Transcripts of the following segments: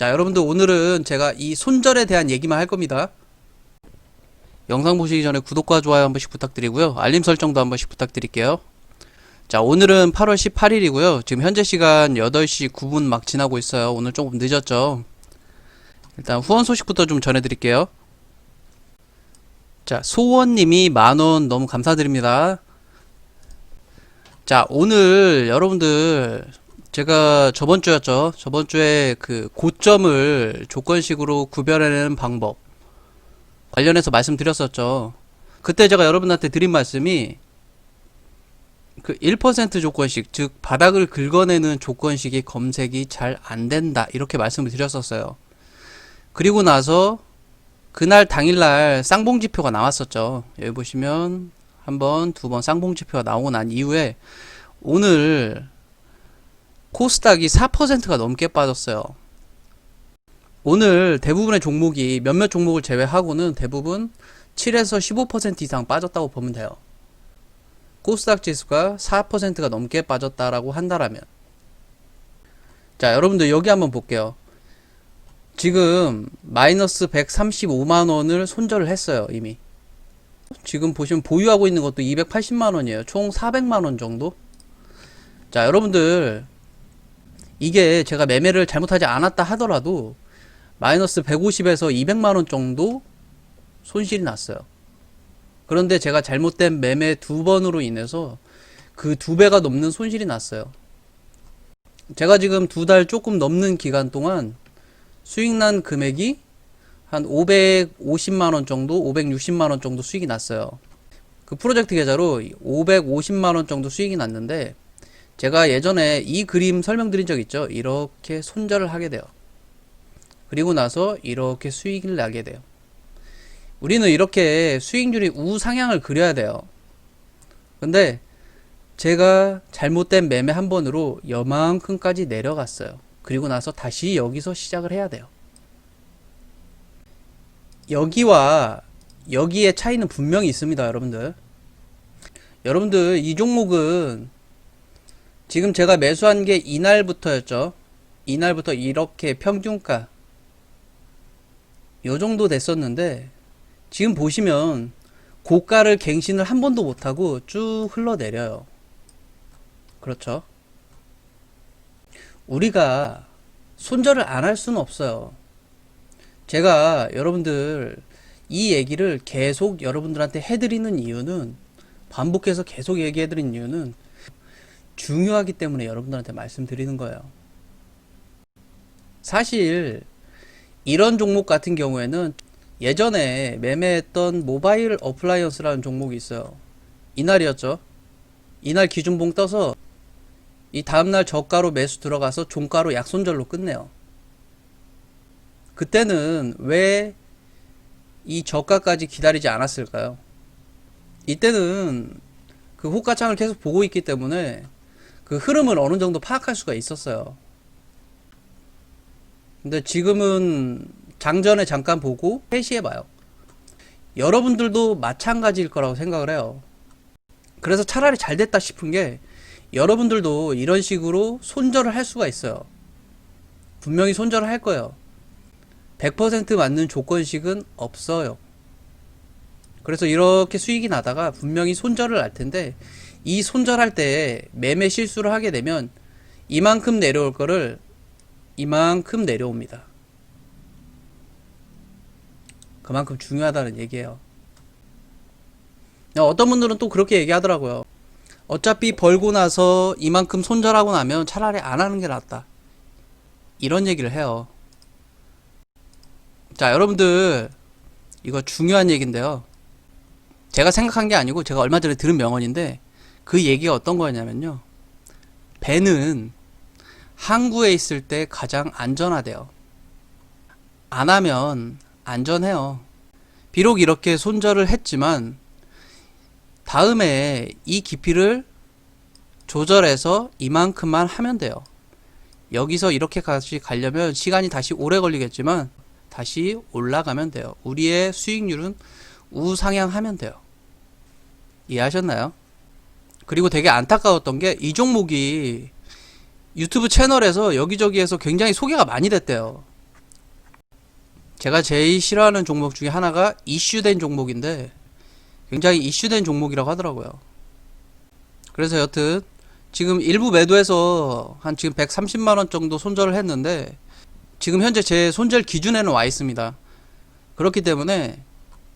자, 여러분들 오늘은 제가 이 손절에 대한 얘기만 할 겁니다. 영상 보시기 전에 구독과 좋아요 한 번씩 부탁드리고요. 알림 설정도 한 번씩 부탁드릴게요. 자, 오늘은 8월 18일이고요. 지금 현재 시간 8시 9분 막 지나고 있어요. 오늘 조금 늦었죠. 일단 후원 소식부터 좀 전해드릴게요. 자, 소원님이 만원 너무 감사드립니다. 자, 오늘 여러분들 제가 저번 주였죠. 저번 주에 그 고점을 조건식으로 구별해내는 방법 관련해서 말씀드렸었죠. 그때 제가 여러분한테 드린 말씀이 그 1% 조건식, 즉 바닥을 긁어내는 조건식이 검색이 잘 안 된다. 이렇게 말씀을 드렸었어요. 그리고 나서 그날 당일날 쌍봉 지표가 나왔었죠. 여기 보시면 한 번, 두 번 쌍봉 지표가 나오고 난 이후에 오늘 코스닥이 4%가 넘게 빠졌어요. 오늘 대부분의 종목이 몇몇 종목을 제외하고는 대부분 7에서 15% 이상 빠졌다고 보면 돼요. 코스닥 지수가 4%가 넘게 빠졌다라고 한다라면. 자, 여러분들 여기 한번 볼게요. 지금 마이너스 135만 원을 손절을 했어요, 이미. 지금 보시면 보유하고 있는 것도 280만 원이에요. 총 400만 원 정도. 자, 여러분들 이게 제가 매매를 잘못하지 않았다 하더라도 마이너스 150에서 200만 원 정도 손실이 났어요. 그런데 제가 잘못된 매매 두 번으로 인해서 그 두 배가 넘는 손실이 났어요. 제가 지금 두 달 조금 넘는 기간 동안 수익 난 금액이 한 550만 원 정도, 560만 원 정도 수익이 났어요. 그 프로젝트 계좌로 550만 원 정도 수익이 났는데 제가 예전에 이 그림 설명드린 적 있죠? 이렇게 손절을 하게 돼요. 그리고 나서 이렇게 수익을 나게 돼요. 우리는 이렇게 수익률이 우상향을 그려야 돼요. 근데 제가 잘못된 매매 한 번으로 여만큼까지 내려갔어요. 그리고 나서 다시 여기서 시작을 해야 돼요. 여기와 여기의 차이는 분명히 있습니다, 여러분들. 여러분들, 이 종목은 지금 제가 매수한 게 이날부터였죠. 이날부터 이렇게 평균가 요 정도 됐었는데 지금 보시면 고가를 갱신을 한 번도 못하고 쭉 흘러내려요. 그렇죠? 우리가 손절을 안 할 수는 없어요. 제가 여러분들 이 얘기를 계속 여러분들한테 해드리는 이유는 반복해서 계속 얘기해드리는 이유는 중요하기 때문에 여러분들한테 말씀드리는 거예요. 사실 이런 종목 같은 경우에는 예전에 매매했던 모바일 어플라이언스라는 종목이 있어요. 이날이었죠. 이날 기준봉 떠서 이 다음날 저가로 매수 들어가서 종가로 약손절로 끝내요. 그때는 왜 이 저가까지 기다리지 않았을까요? 이때는 그 호가창을 계속 보고 있기 때문에 그 흐름을 어느 정도 파악할 수가 있었어요. 근데 지금은 장전에 잠깐 보고 회시해봐요. 여러분들도 마찬가지일 거라고 생각을 해요. 그래서 차라리 잘 됐다 싶은 게 여러분들도 이런 식으로 손절을 할 수가 있어요. 분명히 손절을 할 거예요. 100% 맞는 조건식은 없어요. 그래서 이렇게 수익이 나다가 분명히 손절을 할 텐데 이 손절할 때 매매 실수를 하게 되면 이만큼 내려올 거를 이만큼 내려옵니다. 그만큼 중요하다는 얘기예요. 어떤 분들은 또 그렇게 얘기하더라고요. 어차피 벌고 나서 이만큼 손절하고 나면 차라리 안 하는 게 낫다. 이런 얘기를 해요. 자, 여러분들, 이거 중요한 얘기인데요. 제가 생각한 게 아니고 제가 얼마 전에 들은 명언인데 그 얘기가 어떤 거였냐면요. 배는 항구에 있을 때 가장 안전하대요. 안 하면 안전해요. 비록 이렇게 손절을 했지만 다음에 이 깊이를 조절해서 이만큼만 하면 돼요. 여기서 이렇게까지 가려면 시간이 다시 오래 걸리겠지만 다시 올라가면 돼요. 우리의 수익률은 우상향하면 돼요. 이해하셨나요? 그리고 되게 안타까웠던 게 이 종목이 유튜브 채널에서 여기저기에서 굉장히 소개가 많이 됐대요. 제가 제일 싫어하는 종목 중에 하나가 이슈된 종목인데 굉장히 이슈된 종목이라고 하더라고요. 그래서 여튼 지금 일부 매도해서 한 지금 130만 원 정도 손절을 했는데 지금 현재 제 손절 기준에는 와 있습니다. 그렇기 때문에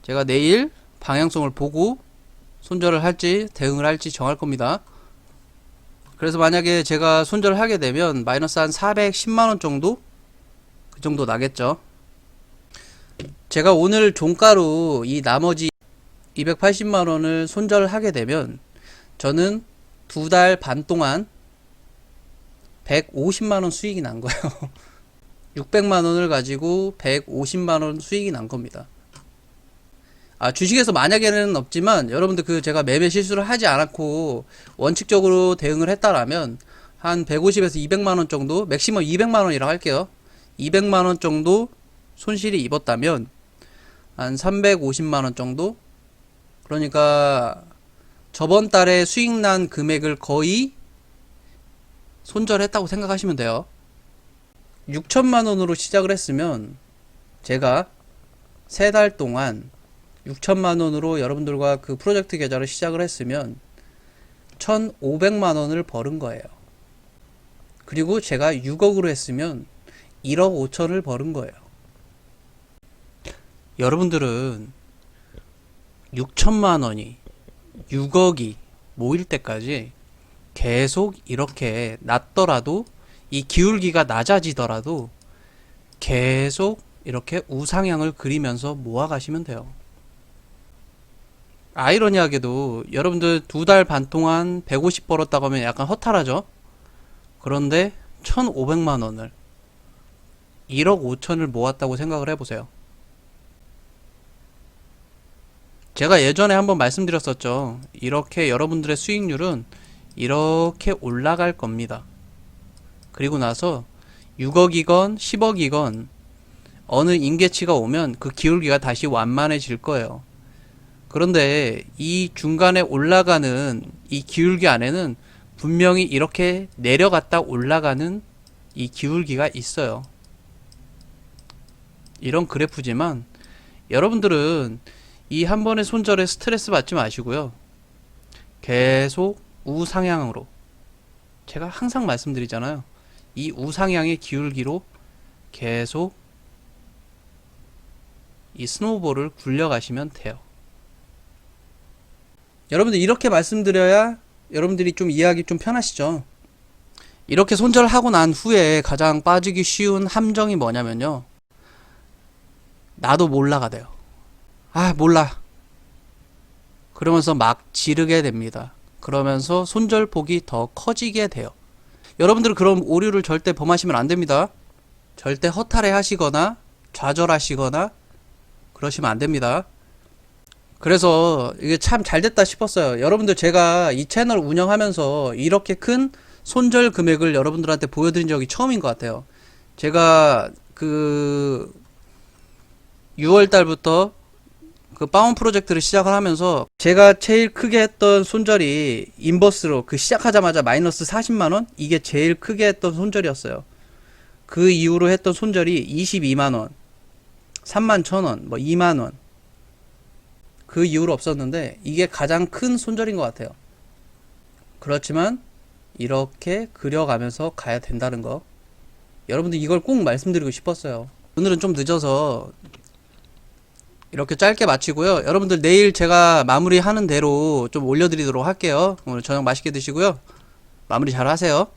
제가 내일 방향성을 보고 손절을 할지 대응을 할지 정할 겁니다. 그래서 만약에 제가 손절을 하게 되면 마이너스 한 410만 원 정도 그 정도 나겠죠. 제가 오늘 종가로 이 나머지 280만 원을 손절을 하게 되면 저는 두 달 반 동안 150만 원 수익이 난 거예요. 600만 원을 가지고 150만 원 수익이 난 겁니다. 아, 주식에서 만약에는 없지만 여러분들 그 제가 매매 실수를 하지 않았고 원칙적으로 대응을 했다라면 한 150에서 200만 원 정도, 맥시멈 200만 원이라고 할게요. 200만 원 정도 손실이 입었다면 한 350만 원 정도 그러니까 저번 달에 수익 난 금액을 거의 손절했다고 생각하시면 돼요. 6천만 원으로 시작을 했으면 제가 세 달 동안 6천만 원으로 여러분들과 그 프로젝트 계좌를 시작을 했으면 1,500만 원을 벌은 거예요. 그리고 제가 6억으로 했으면 1억 5천을 벌은 거예요. 여러분들은 6천만 원이 6억이 모일 때까지 계속 이렇게 낮더라도 이 기울기가 낮아지더라도 계속 이렇게 우상향을 그리면서 모아가시면 돼요. 아이러니하게도 여러분들 두 달 반 동안 150 벌었다고 하면 약간 허탈하죠? 그런데 1,500만 원을 1억 5천을 모았다고 생각을 해보세요. 제가 예전에 한번 말씀드렸었죠. 이렇게 여러분들의 수익률은 이렇게 올라갈 겁니다. 그리고 나서 6억이건 10억이건 어느 임계치가 오면 그 기울기가 다시 완만해질 거예요. 그런데 이 중간에 올라가는 이 기울기 안에는 분명히 이렇게 내려갔다 올라가는 이 기울기가 있어요. 이런 그래프지만 여러분들은 이 한 번의 손절에 스트레스 받지 마시고요. 계속 우상향으로 제가 항상 말씀드리잖아요. 이 우상향의 기울기로 계속 이 스노우볼을 굴려가시면 돼요. 여러분들 이렇게 말씀드려야 여러분들이 좀 이해하기 좀 편하시죠? 이렇게 손절하고 난 후에 가장 빠지기 쉬운 함정이 뭐냐면요. 나도 몰라가 돼요. 아, 몰라. 그러면서 막 지르게 됩니다. 그러면서 손절폭이 더 커지게 돼요. 여러분들은 그럼 오류를 절대 범하시면 안 됩니다. 절대 허탈해 하시거나 좌절하시거나 그러시면 안 됩니다. 그래서 이게 참 잘 됐다 싶었어요. 여러분들 제가 이 채널 운영하면서 이렇게 큰 손절 금액을 여러분들한테 보여드린 적이 처음인 것 같아요. 제가 그 6월 달부터 그 바운 프로젝트를 시작을 하면서 제가 제일 크게 했던 손절이 인버스로 그 시작하자마자 마이너스 40만원? 이게 제일 크게 했던 손절이었어요. 그 이후로 했던 손절이 22만원, 3만 1000원, 뭐 2만원. 그 이후로 없었는데 이게 가장 큰 손절인 것 같아요. 그렇지만 이렇게 그려가면서 가야 된다는 거. 여러분들 이걸 꼭 말씀드리고 싶었어요. 오늘은 좀 늦어서 이렇게 짧게 마치고요. 여러분들 내일 제가 마무리하는 대로 좀 올려드리도록 할게요. 오늘 저녁 맛있게 드시고요. 마무리 잘 하세요.